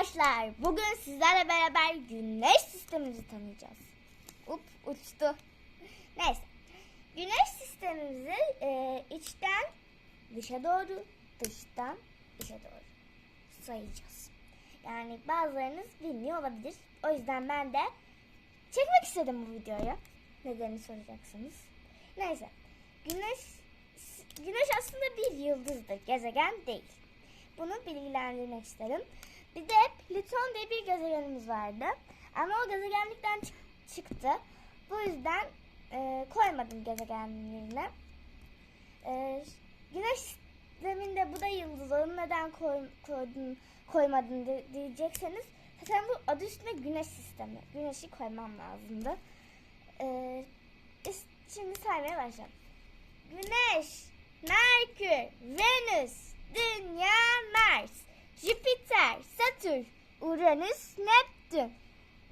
arkadaşlar. Bugün sizlerle beraber güneş sistemimizi tanıyacağız. Up uçtu. Neyse. Güneş sistemimizi e, içten dışa doğru, dıştan içe doğru sayacağız. Yani bazılarınız bilmiyor olabilir. O yüzden ben de çekmek istedim bu videoyu. Nedenini soracaksınız. Neyse. Güneş Güneş aslında bir yıldızdır, gezegen değil. Bunu bilgilendirmek isterim. Bir de Plüton diye bir gezegenimiz vardı. Ama o gezegenlikten çık- çıktı. Bu yüzden e, koymadım gezegenin. E, güneş sisteminde bu da yıldız. Onu neden koy, koydun, koymadın di- diyecekseniz. Zaten bu adı üstünde güneş sistemi. Güneşi koymam lazımdı. E, şimdi saymaya başlayalım. Güneş, Merkür, Venüs, Dünya, Mars, Jüpiter, Satürn, Uranüs, Neptün.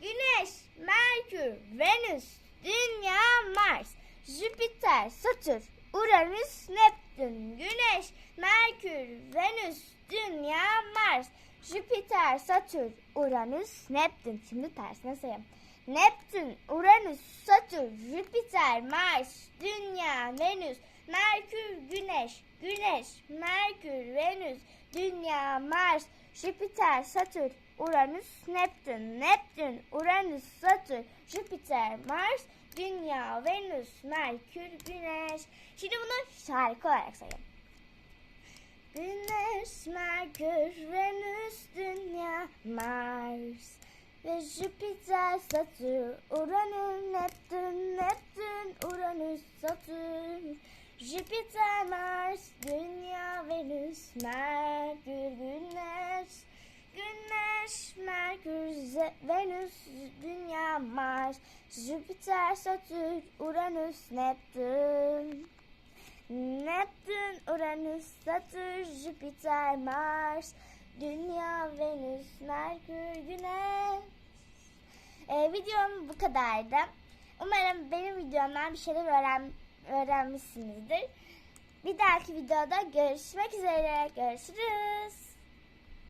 Güneş, Merkür, Venüs, Dünya, Mars, Jüpiter, Satürn, Uranüs, Neptün. Güneş, Merkür, Venüs, Dünya, Mars, Jüpiter, Satürn, Uranüs, Neptün. Şimdi tersine sayalım. Neptün, Uranüs, Satürn, Jüpiter, Mars, Dünya, Venüs, Merkür, Güneş, Güneş, Merkür, Venüs, Dünya, Mars, Jüpiter, Satürn, Uranüs, Neptün, Neptün, Uranüs, Satürn, Jüpiter, Mars, Dünya, Venüs, Merkür, Güneş. Şimdi bunu şarkı olarak sayalım. Güneş, Merkür, Venüs, Dünya, Mars ve Jüpiter, Satürn, Uranüs, Neptün, Neptün, Uranüs, Jüpiter, Mars, Dünya, Venüs, Merkür, Güneş, Güneş, Merkür, Venüs, Dünya, Mars, Jüpiter, Satürn, Uranüs, Neptün. Neptün, Uranüs, Satürn, Jüpiter, Mars, Dünya, Venüs, Merkür, Güneş. Ee, videom bu kadardı. Umarım benim videomdan bir şeyler öğren öğrenmişsinizdir. Bir dahaki videoda görüşmek üzere. Görüşürüz.